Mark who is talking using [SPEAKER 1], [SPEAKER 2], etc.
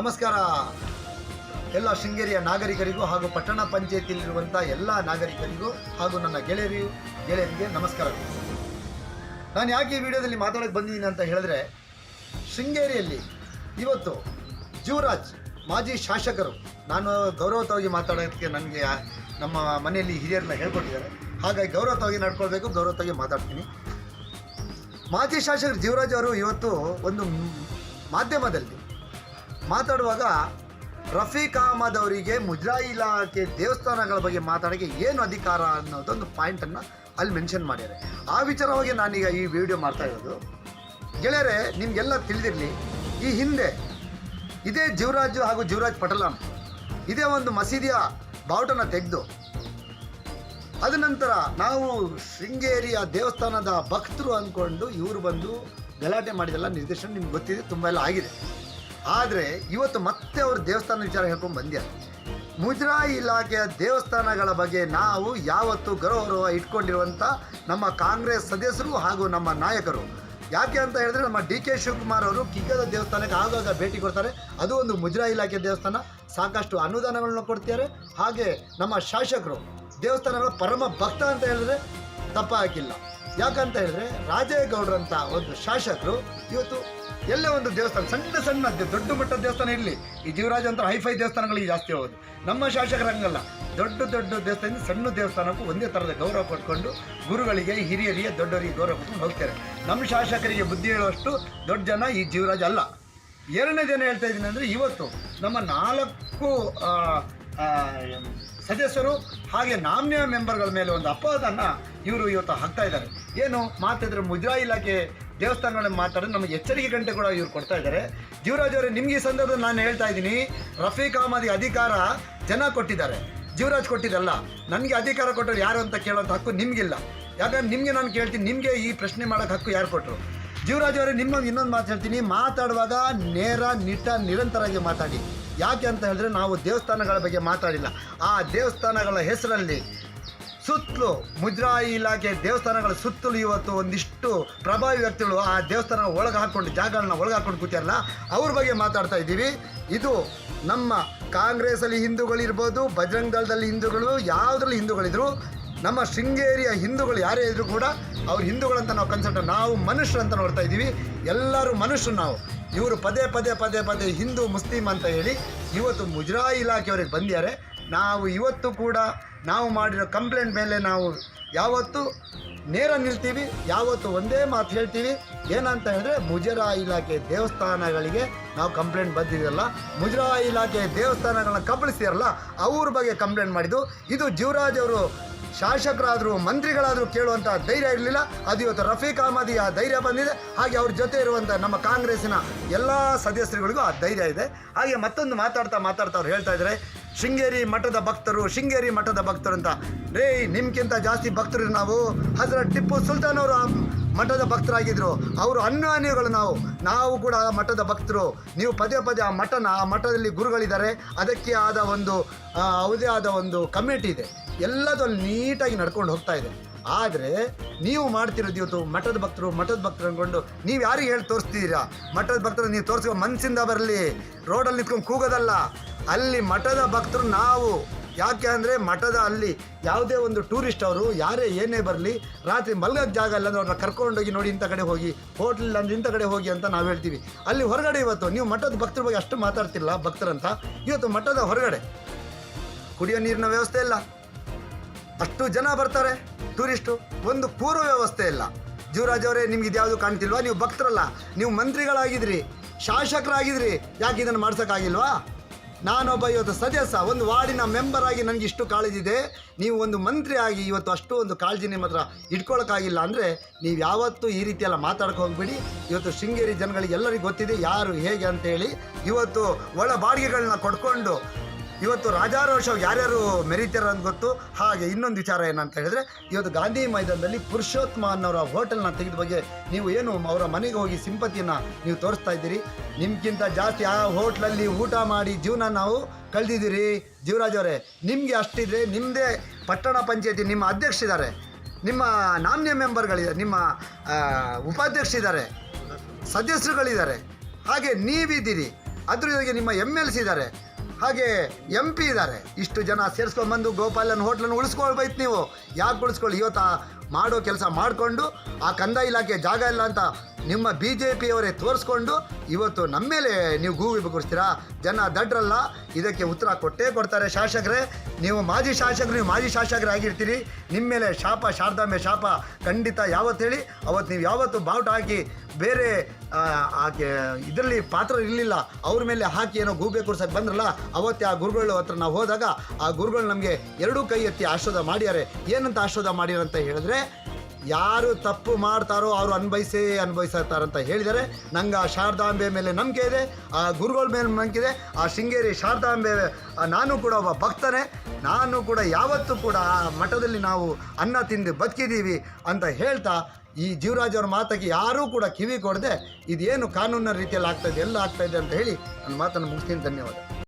[SPEAKER 1] ನಮಸ್ಕಾರ. ಎಲ್ಲ ಶೃಂಗೇರಿಯ ನಾಗರಿಕರಿಗೂ ಹಾಗೂ ಪಟ್ಟಣ ಪಂಚಾಯತಿಯಲ್ಲಿರುವಂಥ ಎಲ್ಲ ನಾಗರಿಕರಿಗೂ ಹಾಗೂ ನನ್ನ ಗೆಳೆಯರಿಗೂ ಗೆಳೆಯರಿಗೆ ನಮಸ್ಕಾರಗಳು ನಾನು ಯಾಕೆ ಈ ವಿಡಿಯೋದಲ್ಲಿ ಮಾತಾಡೋಕ್ಕೆ ಬಂದಿದ್ದೀನಿ ಅಂತ ಹೇಳಿದ್ರೆ, ಶೃಂಗೇರಿಯಲ್ಲಿ ಇವತ್ತು ಜೀವರಾಜ್ ಮಾಜಿ ಶಾಸಕರು, ನಾನು ಗೌರವತವಾಗಿ ಮಾತಾಡೋದಕ್ಕೆ ನನಗೆ ನಮ್ಮ ಮನೆಯಲ್ಲಿ ಹಿರಿಯರನ್ನ ಹೇಳ್ಕೊಟ್ಟಿದ್ದಾರೆ. ಹಾಗಾಗಿ ಗೌರವತವಾಗಿ ನಡ್ಕೊಳ್ಬೇಕು, ಗೌರವತವಾಗಿ ಮಾತಾಡ್ತೀನಿ. ಮಾಜಿ ಶಾಸಕರು ಜೀವರಾಜ್ ಅವರು ಇವತ್ತು ಒಂದು ಮಾಧ್ಯಮದಲ್ಲಿ ಮಾತಾಡುವಾಗ ರಫೀಕ್ ಅಹಮದ್ ಅವರಿಗೆ ಮುಜರಾಯಿ ಇಲಾಖೆ ದೇವಸ್ಥಾನಗಳ ಬಗ್ಗೆ ಮಾತಾಡೋಕ್ಕೆ ಏನು ಅಧಿಕಾರ ಅನ್ನೋದೊಂದು ಪಾಯಿಂಟನ್ನು ಅಲ್ಲಿ ಮೆನ್ಷನ್ ಮಾಡಿದ್ದಾರೆ. ಆ ವಿಚಾರವಾಗಿ ನಾನೀಗ ಈ ವಿಡಿಯೋ ಮಾಡ್ತಾ ಇರೋದು. ಗೆಳೆಯರೆ, ನಿಮಗೆಲ್ಲ ತಿಳಿದಿರಲಿ, ಈ ಹಿಂದೆ ಇದೇ ಜೀವರಾಜು ಹಾಗೂ ಜೀವರಾಜ್ ಪಟಲಂ ಇದೇ ಒಂದು ಮಸೀದಿಯ ಬಾವುಟನ ತೆಗೆದು, ಅದ ನಂತರ ನಾವು ಶೃಂಗೇರಿಯ ದೇವಸ್ಥಾನದ ಭಕ್ತರು ಅಂದ್ಕೊಂಡು ಇವರು ಬಂದು ಗಲಾಟೆ ಮಾಡಿದೆಲ್ಲ ನಿರ್ದೇಶನ ನಿಮ್ಗೆ ಗೊತ್ತಿದೆ, ತುಂಬ ಎಲ್ಲ ಆಗಿದೆ. ಆದರೆ ಇವತ್ತು ಮತ್ತೆ ಅವರು ದೇವಸ್ಥಾನ ವಿಚಾರ ಹೇಳ್ಕೊಂಡು ಬಂದ್ಯಾರ ಮುಜರಾಯಿ ಇಲಾಖೆಯ ದೇವಸ್ಥಾನಗಳ ಬಗ್ಗೆ ನಾವು ಯಾವತ್ತು ಗೌರವ ಇಟ್ಕೊಂಡಿರುವಂಥ ನಮ್ಮ ಕಾಂಗ್ರೆಸ್ ಸದಸ್ಯರು ಹಾಗೂ ನಮ್ಮ ನಾಯಕರು. ಯಾಕೆ ಅಂತ ಹೇಳಿದ್ರೆ ನಮ್ಮ ಡಿ ಕೆ ಶಿವಕುಮಾರ್ ಅವರು ಕಿಗ್ಗದ ದೇವಸ್ಥಾನಕ್ಕೆ ಆಗಾಗ ಭೇಟಿ ಕೊಡ್ತಾರೆ. ಅದು ಒಂದು ಮುಜರಾಯಿ ಇಲಾಖೆ ದೇವಸ್ಥಾನ. ಸಾಕಷ್ಟು ಅನುದಾನಗಳನ್ನ ಕೊಡ್ತಾರೆ ಹಾಗೆ ನಮ್ಮ ಶಾಸಕರು ದೇವಸ್ಥಾನಗಳ ಪರಮ ಭಕ್ತ ಅಂತ ಹೇಳಿದ್ರೆ ತಪ್ಪಾಗಿಲ್ಲ. ಯಾಕಂತ ಹೇಳಿದ್ರೆ ರಾಜೇಗೌಡರಂತ ಒಂದು ಶಾಸಕರು ಇವತ್ತು ಎಲ್ಲೇ ಒಂದು ದೇವಸ್ಥಾನ, ಸಣ್ಣ ಸಣ್ಣ ದೊಡ್ಡ ಮಟ್ಟದ ದೇವಸ್ಥಾನ ಇರಲಿ, ಈ ಜೀವರಾಜ ಅಂತ ಹೈಫೈ ದೇವಸ್ಥಾನಗಳಿಗೆ ಜಾಸ್ತಿ ಹೋಗೋದು. ನಮ್ಮ ಶಾಸಕರ ಹಂಗಲ್ಲ. ದೊಡ್ಡ ದೊಡ್ಡ ದೇವಸ್ಥಾನದಿಂದ ಸಣ್ಣ ದೇವಸ್ಥಾನಕ್ಕೂ ಒಂದೇ ಥರದ ಗೌರವ ಪಡ್ಕೊಂಡು ಗುರುಗಳಿಗೆ, ಹಿರಿಯರಿಗೆ, ದೊಡ್ಡವರಿಗೆ ಗೌರವ ಕೊಟ್ಕೊಂಡು ಹೋಗ್ತಾರೆ. ನಮ್ಮ ಶಾಸಕರಿಗೆ ಬುದ್ಧಿ ಹೇಳುವಷ್ಟು ದೊಡ್ಡ ಜನ ಈ ಜೀವರಾಜ ಅಲ್ಲ. ಎರಡನೇ ಜನ ಹೇಳ್ತಾ ಇದ್ದೀನಿ ಅಂದರೆ ಇವತ್ತು ನಮ್ಮ ನಾಲ್ಕು ಸದಸ್ಯರು ಹಾಗೆ ನಾಮ್ಯ ಮೆಂಬರ್ಗಳ ಮೇಲೆ ಒಂದು ಅಪವಾದನ್ನು ಇವರು ಇವತ್ತು ಹಾಕ್ತಾ ಇದ್ದಾರೆ. ಏನು ಮಾತಿದ್ರೆ ಮುದ್ರಾ ಇಲಾಖೆ ದೇವಸ್ಥಾನಗಳನ್ನ ಮಾತಾಡೋದು ನಮಗೆ ಎಚ್ಚರಿಕೆ ಗಂಟೆ ಕೂಡ ಇವ್ರು ಕೊಡ್ತಾ ಇದ್ದಾರೆ. ಜೀವರಾಜ್ ಅವರೇ, ನಿಮ್ಗೆ ಈ ಸಂದರ್ಭದಲ್ಲಿ ನಾನು ಹೇಳ್ತಾ ಇದ್ದೀನಿ, ರಫೀಕ್ ಅಹಮದ್ಗೆ ಅಧಿಕಾರ ಜನ ಕೊಟ್ಟಿದ್ದಾರೆ. ಜೀವರಾಜ್ ಕೊಟ್ಟಿದ್ದಲ್ಲ, ನನಗೆ ಅಧಿಕಾರ ಕೊಟ್ಟರು ಯಾರು ಅಂತ ಕೇಳೋಂಥ ಹಕ್ಕು ನಿಮಗಿಲ್ಲ. ಯಾಕಂದ್ರೆ ನಿಮಗೆ ನಾನು ಕೇಳ್ತೀನಿ, ನಿಮಗೆ ಈ ಪ್ರಶ್ನೆ ಮಾಡೋಕ್ಕೆ ಹಕ್ಕು ಯಾರು ಕೊಟ್ಟರು ಜೀವರಾಜ್ ಅವರೇ, ನಿಮ್ಮೊಂದು ಇನ್ನೊಂದು ಮಾತು ಹೇಳ್ತೀನಿ, ಮಾತಾಡುವಾಗ ನೇರ, ನಿಟ್ಟ, ನಿರಂತರವಾಗಿ ಮಾತಾಡಿ. ಯಾಕೆ ಅಂತ ಹೇಳಿದ್ರೆ ನಾವು ದೇವಸ್ಥಾನಗಳ ಬಗ್ಗೆ ಮಾತಾಡಿಲ್ಲ. ಆ ದೇವಸ್ಥಾನಗಳ ಹೆಸರಲ್ಲಿ ಸುತ್ತಲೂ ಮುಜರಾಯಿ ಇಲಾಖೆ ದೇವಸ್ಥಾನಗಳ ಸುತ್ತಲೂ ಇವತ್ತು ಒಂದಿಷ್ಟು ಪ್ರಭಾವಿ ವ್ಯಕ್ತಿಗಳು ಆ ದೇವಸ್ಥಾನ ಒಳಗೆ ಹಾಕ್ಕೊಂಡು ಜಾಗಗಳನ್ನ ಒಳಗೆ ಹಾಕೊಂಡು ಕೂತಿರಲ್ಲ, ಅವ್ರ ಬಗ್ಗೆ ಮಾತಾಡ್ತಾ ಇದ್ದೀವಿ. ಇದು ನಮ್ಮ ಕಾಂಗ್ರೆಸ್ಸಲ್ಲಿ ಹಿಂದೂಗಳಿರ್ಬೋದು, ಬಜರಂಗ್ ದಳದಲ್ಲಿ ಹಿಂದೂಗಳು, ಯಾವುದ್ರಲ್ಲಿ ಹಿಂದೂಗಳಿದ್ರು, ನಮ್ಮ ಶೃಂಗೇರಿಯ ಹಿಂದೂಗಳು ಯಾರೇ ಇದ್ರು ಕೂಡ ಅವ್ರು ಹಿಂದೂಗಳಂತ ನಾವು ಕನ್ಸಲ್ಟ್ ನಾವು ಮನುಷ್ಯರು ಅಂತ ನೋಡ್ತಾ ಇದ್ದೀವಿ. ಎಲ್ಲರೂ ಮನುಷ್ಯರು ನಾವು. ಇವರು ಪದೇ ಪದೇ ಪದೇ ಪದೇ ಹಿಂದೂ, ಮುಸ್ಲಿಂ ಅಂತ ಹೇಳಿ ಇವತ್ತು ಮುಜರಾಯಿ ಇಲಾಖೆಯವರಿಗೆ ಬಂದಿದ್ದಾರೆ. ನಾವು ಇವತ್ತು ಕೂಡ ನಾವು ಮಾಡಿರೋ ಕಂಪ್ಲೇಂಟ್ ಮೇಲೆ ನಾವು ಯಾವತ್ತು ನೇರ ನಿಲ್ತೀವಿ, ಯಾವತ್ತು ಒಂದೇ ಮಾತು ಹೇಳ್ತೀವಿ. ಏನಂತ ಹೇಳಿದ್ರೆ ಮುಜರಾಯಿ ಇಲಾಖೆ ದೇವಸ್ಥಾನಗಳಿಗೆ ನಾವು ಕಂಪ್ಲೇಂಟ್ ಬಂದಿರಲ್ಲ ಮುಜರಾಯಿ ಇಲಾಖೆ ದೇವಸ್ಥಾನಗಳನ್ನ ಕಬಳಿಸ್ತೀರಲ್ಲ ಅವ್ರ ಬಗ್ಗೆ ಕಂಪ್ಲೇಂಟ್ ಮಾಡಿದ್ದು. ಇದು ಜೀವರಾಜ್ ಅವರು ಶಾಸಕರಾದರೂ, ಮಂತ್ರಿಗಳಾದರೂ ಕೇಳುವಂಥ ಧೈರ್ಯ ಇರಲಿಲ್ಲ. ಅದು ಇವತ್ತು ರಫೀಕ್ ಅಹಮದಿ ಆ ಧೈರ್ಯ ಬಂದಿದೆ. ಹಾಗೆ ಅವ್ರ ಜೊತೆ ಇರುವಂಥ ನಮ್ಮ ಕಾಂಗ್ರೆಸ್ಸಿನ ಎಲ್ಲ ಸದಸ್ಯರುಗಳಿಗೂ ಆ ಧೈರ್ಯ ಇದೆ. ಹಾಗೆ ಮತ್ತೊಂದು ಮಾತಾಡ್ತಾ ಮಾತಾಡ್ತಾ ಅವ್ರು ಹೇಳ್ತಾ ಇದ್ದಾರೆ ಶೃಂಗೇರಿ ಮಠದ ಭಕ್ತರು, ಶೃಂಗೇರಿ ಮಠದ ಭಕ್ತರು ಅಂತ. ರೇ ನಿಮ್ಗಿಂತ ಜಾಸ್ತಿ ಭಕ್ತರು ನಾವು. ಹಜರತ್ ಟಿಪ್ಪು ಸುಲ್ತಾನ್ ಅವರು ಮಠದ ಭಕ್ತರಾಗಿದ್ದರು ಅವರು ಅನ್ಯಾನ್ಯಗಳು ನಾವು. ನಾವು ಕೂಡ ಆ ಮಠದ ಭಕ್ತರು. ನೀವು ಪದೇ ಪದೇ ಆ ಮಠನ, ಆ ಮಠದಲ್ಲಿ ಗುರುಗಳಿದ್ದಾರೆ. ಅದಕ್ಕೆ ಆದ ಒಂದು ಅವುದೇ ಆದ ಒಂದು ಕಮಿಟಿ ಇದೆ. ಎಲ್ಲದಲ್ಲಿ ನೀಟಾಗಿ ನಡ್ಕೊಂಡು ಹೋಗ್ತಾ ಇದೆ. ಆದರೆ ನೀವು ಮಾಡ್ತಿರೋದು ಇವತ್ತು ಮಠದ ಭಕ್ತರು ಮಠದ ಭಕ್ತರು ಅಂದ್ಕೊಂಡು ನೀವು ಯಾರಿಗೆ ಹೇಳಿ ತೋರಿಸ್ತೀರಾ? ಮಠದ ಭಕ್ತರು ನೀವು ತೋರಿಸ್ಕೊ ಮನಸ್ಸಿಂದ ಬರಲಿ. ರೋಡಲ್ಲಿ ನಿಂತ್ಕೊಂಡು ಕೂಗೋದಲ್ಲ. ಅಲ್ಲಿ ಮಠದ ಭಕ್ತರು ನಾವು. ಯಾಕೆ ಅಂದರೆ ಮಠದ ಅಲ್ಲಿ ಯಾವುದೇ ಒಂದು ಟೂರಿಸ್ಟ್ ಅವರು, ಯಾರೇ ಏನೇ ಬರಲಿ, ರಾತ್ರಿ ಮಲ್ಗೋಕ್ಕೆ ಜಾಗ ಇಲ್ಲ ಅಂದ್ರೆ ಅವ್ರನ್ನ ಕರ್ಕೊಂಡೋಗಿ ನೋಡಿ ಇಂಥ ಕಡೆ ಹೋಗಿ ಹೋಟ್ಲ್ ಅಂದ್ರೆ ಇಂಥ ಕಡೆ ಹೋಗಿ ಅಂತ ನಾವು ಹೇಳ್ತೀವಿ. ಅಲ್ಲಿ ಹೊರಗಡೆ ಇವತ್ತು ನೀವು ಮಠದ ಭಕ್ತರ ಬಗ್ಗೆ ಅಷ್ಟು ಮಾತಾಡ್ತಿಲ್ಲ, ಭಕ್ತರಂತ. ಇವತ್ತು ಮಠದ ಹೊರಗಡೆ ಕುಡಿಯೋ ನೀರಿನ ವ್ಯವಸ್ಥೆ ಇಲ್ಲ. ಅಷ್ಟು ಜನ ಬರ್ತಾರೆ ಟೂರಿಸ್ಟು ಒಂದು ಪೂರ್ವ ವ್ಯವಸ್ಥೆ ಇಲ್ಲ. ಜೀವರಾಜ್ ಅವರೇ, ನಿಮ್ಗೆ ಇದ್ಯಾವುದು ಕಾಣ್ತಿಲ್ವಾ? ನೀವು ಭಕ್ತರಲ್ಲ, ನೀವು ಮಂತ್ರಿಗಳಾಗಿದ್ರಿ, ಶಾಸಕರಾಗಿದ್ರಿ. ಯಾಕೆ ಇದನ್ನು ಮಾಡ್ಸೋಕ್ಕಾಗಿಲ್ವಾ? ನಾನೊಬ್ಬ ಇವತ್ತು ಸದಸ್ಯ, ಒಂದು ವಾರ್ಡಿನ ಮೆಂಬರ್ ಆಗಿ ನನಗೆ ಇಷ್ಟು ಕಾಳಜಿ ಇದೆ ನೀವು ಒಂದು ಮಂತ್ರಿ ಆಗಿ ಇವತ್ತು ಅಷ್ಟು ಒಂದು ಕಾಳಜಿ ನಿಮ್ಮ ಹತ್ರ ಇಟ್ಕೊಳಕ್ಕಾಗಿಲ್ಲ ಅಂದರೆ ನೀವು ಯಾವತ್ತೂ ಈ ರೀತಿಯೆಲ್ಲ ಮಾತಾಡ್ಕೊ ಹೋಗ್ಬೇಡಿ. ಇವತ್ತು ಶೃಂಗೇರಿ ಜನಗಳಿಗೆ ಎಲ್ಲರಿಗೂ ಗೊತ್ತಿದೆ ಯಾರು ಹೇಗೆ ಅಂತೇಳಿ ಇವತ್ತು ಒಳ ಬಾಡಿಗೆಗಳನ್ನ ಕೊಡ್ಕೊಂಡು ಇವತ್ತು ರಾಜಾರೋಷ ಯಾರ್ಯಾರು ಮೆರೀತಾರೋ ಅಂತ ಗೊತ್ತು. ಹಾಗೆ ಇನ್ನೊಂದು ವಿಚಾರ ಏನಂತ ಹೇಳಿದ್ರೆ, ಇವತ್ತು ಗಾಂಧಿ ಮೈದಾನದಲ್ಲಿ ಪುರುಷೋತ್ತಮ ಅನ್ನೋರ ಹೋಟೆಲ್ನ ತೆಗೆದ ಬಗ್ಗೆ ನೀವು ಏನು ಅವರ ಮನೆಗೆ ಹೋಗಿ ಸಿಂಪತಿಯನ್ನು ನೀವು ತೋರಿಸ್ತಾ ಇದ್ದೀರಿ? ನಿಮ್ಗಿಂತ ಜಾಸ್ತಿ ಆ ಹೋಟ್ಲಲ್ಲಿ ಊಟ ಮಾಡಿ ಜೀವನ ನಾವು ಕಳೆದಿದ್ದೀರಿ. ಜೀವರಾಜ್ ಅವರೇ, ನಿಮಗೆ ಅಷ್ಟಿದ್ರೆ ನಿಮ್ಮದೇ ಪಟ್ಟಣ ಪಂಚಾಯತಿ ನಿಮ್ಮ ಅಧ್ಯಕ್ಷ ಇದ್ದಾರೆ. ನಿಮ್ಮ ನಾಮ್ಯ ಮೆಂಬರ್ಗಳಿದ್ದಾರೆ, ನಿಮ್ಮ ಉಪಾಧ್ಯಕ್ಷ ಇದ್ದಾರೆ. ಸದಸ್ಯರುಗಳಿದ್ದಾರೆ. ಹಾಗೆ ನೀವಿದ್ದೀರಿ. ಅದ್ರ ಜೊತೆಗೆ ನಿಮ್ಮ ಎಂ ಎಲ್ ಸಿ ಇದ್ದಾರೆ. ಹಾಗೆ ಎಂ ಪಿ ಇದ್ದಾರೆ. ಇಷ್ಟು ಜನ ಸೇರಿಸ್ಕೊಂಡ್ಬಂದು ಗೋಪಾಲನ್ ಹೋಟ್ಲನ್ನು ಉಳಿಸ್ಕೊಳ್ಬೇಕು ನೀವು. ಯಾಕೆ ಉಳಿಸ್ಕೊಳ್ಳಿ? ಇವತ್ತ ಮಾಡೋ ಕೆಲಸ ಮಾಡಿಕೊಂಡು ಆ ಕಂದಾಯ ಇಲಾಖೆ ಜಾಗ ಇಲ್ಲ ಅಂತ ನಿಮ್ಮ ಬಿ ಜೆ ಪಿಯವರೇ ತೋರಿಸ್ಕೊಂಡು ಇವತ್ತು ನಮ್ಮ ಮೇಲೆ ನೀವು ಗೂಗು ಕೊಡ್ತೀರಾ? ಜನ ದಡ್ರಲ್ಲ, ಇದಕ್ಕೆ ಉತ್ತರ ಕೊಟ್ಟೇ ಕೊಡ್ತಾರೆ ಶಾಸಕರೇ. ನೀವು ಮಾಜಿ ಶಾಸಕರು, ನೀವು ಮಾಜಿ ಶಾಸಕರಾಗಿರ್ತೀರಿ ನಿಮ್ಮ ಮೇಲೆ ಶಾಪ, ಶಾರದಾಂಬೆ ಶಾಪ, ಖಂಡಿತ ಯಾವತ್ತು ಹೇಳಿ, ಅವತ್ತು ನೀವು ಯಾವತ್ತು ಬಾವುಟ ಹಾಕಿ ಬೇರೆ ಇದರಲ್ಲಿ ಪಾತ್ರ ಇರಲಿಲ್ಲ, ಅವ್ರ ಮೇಲೆ ಹಾಕಿ ಏನೋ ಗೂಬೆ ಕೂರ್ಸಕ್ಕೆ ಬಂದ್ರಲ್ಲ, ಅವತ್ತೇ ಆ ಗುರುಗಳ ಹತ್ರ ನಾವು ಹೋದಾಗ ಆ ಗುರುಗಳು ನಮಗೆ ಎರಡೂ ಕೈ ಎತ್ತಿ ಆಶೀರ್ವಾದ ಮಾಡ್ಯಾರೆ ಏನಂತ ಆಶೀರ್ವಾದ ಮಾಡ್ಯಾರಂತ ಹೇಳಿದ್ರೆ ಯಾರು ತಪ್ಪು ಮಾಡ್ತಾರೋ ಅವರು ಅನ್ಭವಿಸೇ ಅಂತ ಹೇಳಿದರೆ ನಂಗೆ ಆ ಶಾರದಾಂಬೆ ಮೇಲೆ ನಂಬಿಕೆ ಇದೆ, ಆ ಗುರುಗಳ ಮೇಲೆ ನಂಬಿಕೆ ಇದೆ, ಆ ಶೃಂಗೇರಿ ಶಾರದಾಂಬೆ ನಾನು ಕೂಡ ಒಬ್ಬ ಭಕ್ತನೇ. ನಾನು ಕೂಡ ಯಾವತ್ತೂ ಕೂಡ ಆ ಮಠದಲ್ಲಿ ನಾವು ಅನ್ನ ತಿಂದು ಬದುಕಿದ್ದೀವಿ ಅಂತ ಹೇಳ್ತಾ ಈ ಜೀವರಾಜ್ ಅವ್ರ ಮಾತಿಗೆ ಯಾರೂ ಕೂಡ ಕಿವಿ ಕೊಡದೆ ಇದೇನು ಕಾನೂನಿನ ರೀತಿಯಲ್ಲಿ ಆಗ್ತಾಯಿದೆ ಎಲ್ಲ ಆಗ್ತಾಯಿದೆ ಅಂತ ಹೇಳಿ ನನ್ನ ಮಾತನ್ನು ಮುಗಿಸ್ತೀನಿ. ಧನ್ಯವಾದ.